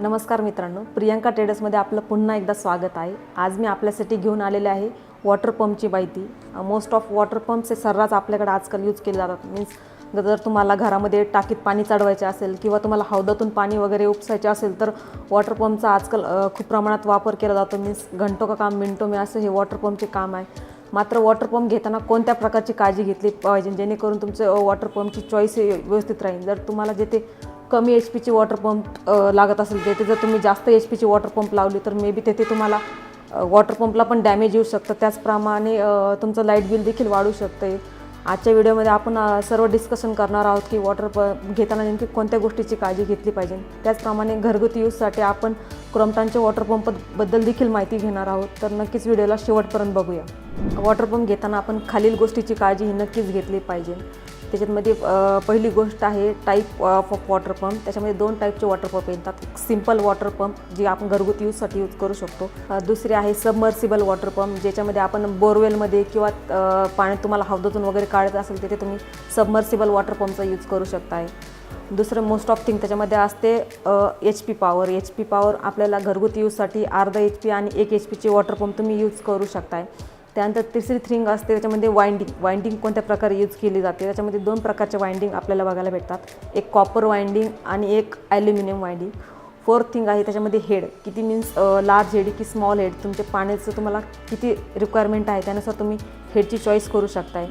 नमस्कार मित्रांनो प्रियंका ट्रेडर्समध्ये आपलं पुन्हा एकदा स्वागत आहे. आज मी आपल्यासाठी घेऊन आलेले आहे वॉटर पंपची माहिती. मोस्ट ऑफ वॉटर पंप्स हे सर्रास आपल्याकडे आजकाल यूज केले जातात. मीन्स जर तुम्हाला घरामध्ये टाकीत पाणी चढवायचे असेल किंवा तुम्हाला हौदातून पाणी वगैरे उपसायचे असेल तर वॉटर पंपचा आजकाल खूप प्रमाणात वापर केला जातो. मीन्स घंटो का काम मिनटो मी असं हे वॉटर पंपचे काम आहे. मात्र वॉटर पंप घेताना कोणत्या प्रकारची काळजी घेतली पाहिजे? जेणेकरून तुमचं वॉटर पंपची चॉईस व्यवस्थित राहील. जर तुम्हाला जेथे कमी एच पीची वॉटर पंप लागत असेल तेथे जर तुम्ही जास्त एच पीची वॉटर पंप लावली तर मे बी तेथे तुम्हाला वॉटर पंपला पण डॅमेज येऊ शकतं. त्याचप्रमाणे तुमचं लाइट बिल देखील वाढू शकतं आजच्या व्हिडिओमध्ये आपण सर्व डिस्कशन करणार आहोत की वॉटर पंप घेताना नेमकी कोणत्या गोष्टीची काळजी घेतली पाहिजे. त्याचप्रमाणे घरगुती यूजसाठी आपण क्रॉम्प्टनच्या वॉटर पंपबद्दल देखील माहिती घेणार आहोत. तर नक्कीच व्हिडिओला शेवटपर्यंत बघूया. वॉटर पंप घेताना आपण खालील गोष्टीची काळजी ही नक्कीच घेतली पाहिजे. त्याच्यामध्ये पहिली गोष्ट आहे टाईप ऑफ वॉटर पंप त्याच्यामध्ये दोन टाईपचे वॉटर पंप येतात. एक सिंपल वॉटर पंप जे आपण घरगुती यूजसाठी यूज करू शकतो. दुसरे आहे सबमर्सिबल वॉटर पंप ज्याच्यामध्ये आपण बोरवेलमध्ये किंवा पाण्यात तुम्हाला हौदातून वगैरे काढायचं असेल तिथे तुम्ही सबमर्सिबल वॉटर पंपचा यूज करू शकताय. दुसरं मोस्ट ऑफ थिंग त्याच्यामध्ये असते H P power H P power आपल्याला घरगुती यूजसाठी अर्धा एच पी आणि एक एच पीचे वॉटर पंप तुम्ही यूज करू शकताय. त्यानंतर तिसरी थिंग असते त्याच्यामध्ये वाइंडिंग वाइंडिंग कोणत्या प्रकारे यूज केली जाते? त्याच्यामध्ये दोन प्रकारचे वाइंडिंग आपल्याला बघायला भेटतात. एक कॉपर वाइंडिंग आणि एक ॲल्युमिनियम वाइंडिंग फोर्थ थिंग आहे त्याच्यामध्ये हेड किती मीन्स लार्ज हेड की स्मॉल हेड तुमच्या पाण्याचं तुम्हाला किती रिक्वायरमेंट आहे त्यानुसार तुम्ही हेडची चॉईस करू शकताय.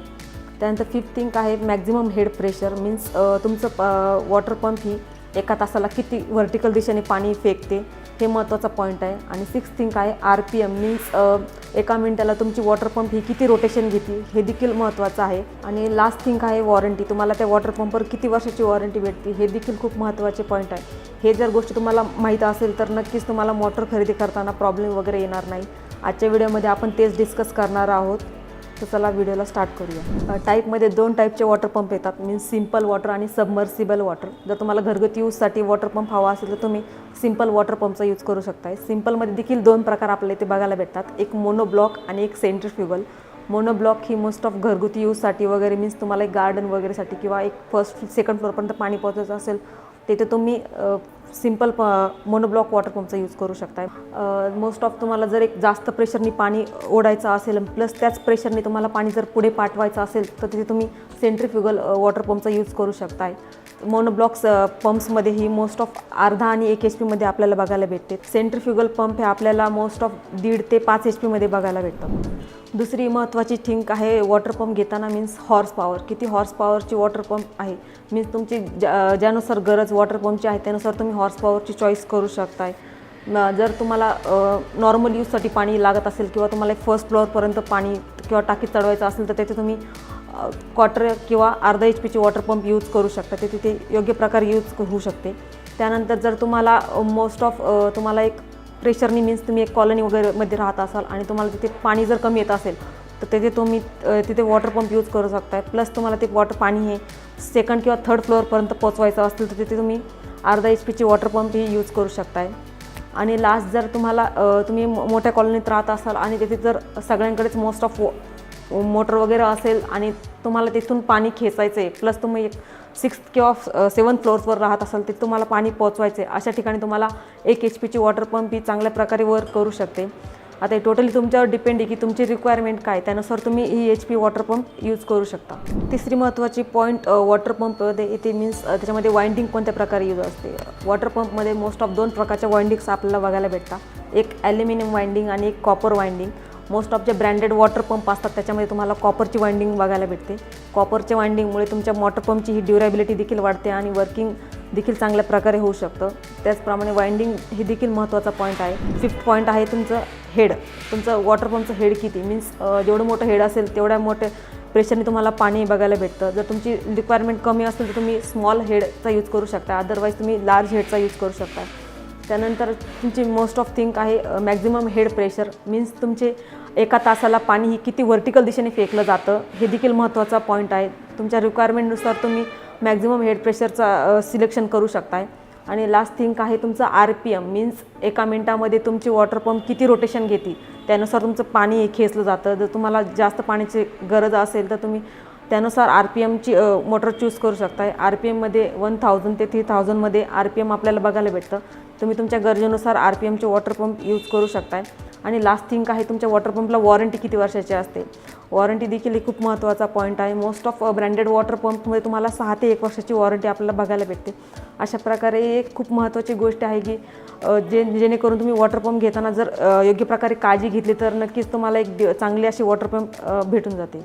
त्यानंतर फिफ्थ थिंग आहे मॅक्झिमम हेड प्रेशर मीन्स तुमचं वॉटर पंप ही एका तासाला किती व्हर्टिकल दिशेने पाणी फेकते हे महत्त्वाचा पॉईंट आहे. आणि सिक्स थिंग आहे आर पी एम मीन्स एका मिनटाला तुमची वॉटर पंप ही किती रोटेशन घेते हे देखील महत्त्वाचं आहे. आणि लास्ट थिंग आहे वॉरंटी तुम्हाला त्या वॉटर पंपवर किती वर्षाची वॉरंटी भेटते हे देखील खूप महत्त्वाचे पॉईंट आहे. हे जर गोष्टी तुम्हाला माहीत असेल तर नक्कीच तुम्हाला मोटर खरेदी करताना प्रॉब्लेम वगैरे येणार नाही. आजच्या व्हिडिओमध्ये आपण तेच डिस्कस करणार आहोत. तर चला व्हिडिओला स्टार्ट करूया. टाईपमध्ये दोन टाईपचे वॉटर पंप येतात. मीन्स सिंपल वॉटर आणि सबमर्सिबल वॉटर जर तुम्हाला घरगुती यूजसाठी वॉटर पंप हवा असेल तर तुम्ही सिंपल वॉटर पंपचा यूज करू शकताय. सिम्पलमध्ये देखील दोन प्रकार आपल्याला इथे बघायला भेटतात. एक मोनोब्लॉक आणि एक सेंट्रिफ्युगल मोनोब्लॉक ही मोस्ट ऑफ घरगुती यूजसाठी वगैरे मीन्स तुम्हाला एक गार्डन वगैरेसाठी किंवा एक फर्स्ट सेकंड फ्लोअरपर्यंत पाणी पोहोचायचं असेल तिथे तुम्ही सिंपल प मोनोब्लॉक वॉटर पंपचा यूज करू शकताय. मोस्ट ऑफ तुम्हाला जर एक जास्त प्रेशरनी पाणी ओढायचं असेल प्लस त्याच प्रेशरने तुम्हाला पाणी जर पुढे पाठवायचं असेल तर तिथे तुम्ही सेंट्रिफ्युगल वॉटर पंपचा यूज करू शकताय. मोनोब्लॉक्स पंप्समध्ये uh, ही मोस्ट ऑफ अर्धा आणि एक एच पीमध्ये आपल्याला बघायला भेटते. सेंट्रिफ्युगल पंप हे आपल्याला मोस्ट ऑफ दीड ते पाच एच पीमध्ये बघायला भेटतात दुसरी महत्त्वाची थिंक आहे वॉटर पंप घेताना मीन्स हॉर्स पॉवर किती हॉर्स पॉवरची वॉटर पंप आहे? मीन्स तुमची ज्या ज्यानुसार गरज वॉटर पंपची आहे त्यानुसार तुम्ही हॉर्स पॉवरची चॉईस करू शकताय. जर तुम्हाला नॉर्मल यूजसाठी पाणी लागत असेल किंवा तुम्हाला एक फर्स्ट फ्लोअरपर्यंत पाणी किंवा टाकीत चढवायचं असेल तर त्याचे तुम्ही क्वार्टर किंवा अर्धा एच पीची वॉटर पंप यूज करू शकता. ते तिथे योग्य प्रकारे यूज होऊ शकते. त्यानंतर जर तुम्हाला मोस्ट ऑफ तुम्हाला एक प्रेशरनी मीन्स तुम्ही एक कॉलनी वगैरे मध्ये राहत असाल आणि तुम्हाला तिथे पाणी जर कमी येत असेल तर तिथे तुम्ही तिथे वॉटर पंप यूज करू शकताय. प्लस तुम्हाला ते वॉटर पाणी हे सेकंड किंवा थर्ड फ्लोअरपर्यंत पोचवायचं असेल तर तिथे तुम्ही अर्धा एच पीची वॉटर पंप ही यूज करू शकताय. आणि लास्ट जर तुम्हाला तुम्ही मो- मोठ्या कॉलनीत राहत असाल आणि तिथे जर सगळ्यांकडेच मोस्ट ऑफ मोटर वगैरे असेल आणि तुम्हाला तिथून पाणी खेचायचं आहे प्लस तुम्ही एक सिक्स किंवा सेवन फ्लोअर्सवर राहत असाल तिथे तुम्हाला पाणी पोचवायचं आहे अशा ठिकाणी तुम्हाला एक एच पीची वॉटर पंप ही चांगल्या प्रकारे वर्क करू शकते. आता हे टोटली तुमच्यावर डिपेंड आहे की तुमची रिक्वायरमेंट काय त्यानुसार तुम्ही ही H P water pump use करू शकता. तिसरी महत्त्वाची पॉईंट वॉटर पंपमध्ये इथे मीन्स त्याच्यामध्ये वाइंडिंग कोणत्या प्रकारे यूज असते? वॉटर पंपमध्ये मोस्ट ऑफ दोन प्रकारच्या वाइंडिंग्स आपल्याला बघायला भेटतात. एक ॲल्युमिनियम वाइंडिंग आणि एक कॉपर वाइंडिंग मोस्ट ऑफ जे ब्रँडेड वॉटर पंप असतात त्याच्यामध्ये तुम्हाला कॉपरची वाइंडिंग बघायला भेटते. कॉपरच्या वाइंडिंगमुळे तुमच्या वॉटर पंपची ही ड्युरेबिलिटी देखील वाढते आणि वर्किंग देखील चांगल्या प्रकारे होऊ शकतं. त्याचप्रमाणे वाइंडिंग हे देखील महत्त्वाचा पॉईंट आहे. फिफ्थ पॉईंट आहे तुमचं हेड तुमचं वॉटर पंपचं हेड किती? मीन्स जेवढं मोठं हेड असेल तेवढ्या मोठ्या प्रेशरने तुम्हाला पाणी बघायला भेटतं. जर तुमची रिक्वायरमेंट कमी असेल तर तुम्ही स्मॉल हेडचा यूज करू शकता. अदरवाईज तुम्ही लार्ज हेडचा यूज करू शकता. त्यानंतर तुमची मोस्ट ऑफ थिंक आहे मॅक्झिमम हेड प्रेशर मीन्स तुमचे एका तासाला पाणी ही किती व्हर्टिकल दिशेने फेकलं जातं हे देखील महत्त्वाचा पॉईंट आहे. तुमच्या रिक्वायरमेंटनुसार तुम्ही मॅक्झिमम हेड प्रेशरचा सिलेक्शन करू शकताय. आणि लास्ट थिंक आहे तुमचं आर पी एम मीन्स एका मिनटामध्ये तुमची वॉटर पंप किती रोटेशन घेते त्यानुसार तुमचं पाणी हे खेचलं जातं. जर तुम्हाला जास्त पाण्याची गरज असेल तर तुम्ही त्यानुसार आर पी एमची मोटर चूज करू शकताय. आर पी एममध्ये वन थाउजंड ते थ्री थाउजंडमध्ये आर पी एम आपल्याला बघायला भेटतं. तुम्ही तुमच्या गरजेनुसार आर पी एमचे वॉटर पंप यूज करू शकताय. आणि लास्ट थिंग आहे तुमच्या वॉटर पंपला वॉरंटी किती वर्षाची असते? वॉरंटी देखील एक खूप महत्त्वाचा पॉईंट आहे. मोस्ट ऑफ ब्रँडेड वॉटर पंपमध्ये तुम्हाला सहा ते एक वर्षाची वॉरंटी आपल्याला बघायला भेटते. अशा प्रकारे एक खूप महत्त्वाची गोष्ट आहे की जे जेणेकरून तुम्ही वॉटर पंप घेताना जर योग्य प्रकारे काळजी घेतली तर नक्कीच तुम्हाला एक चांगली अशी वॉटर पंप भेटून जाते.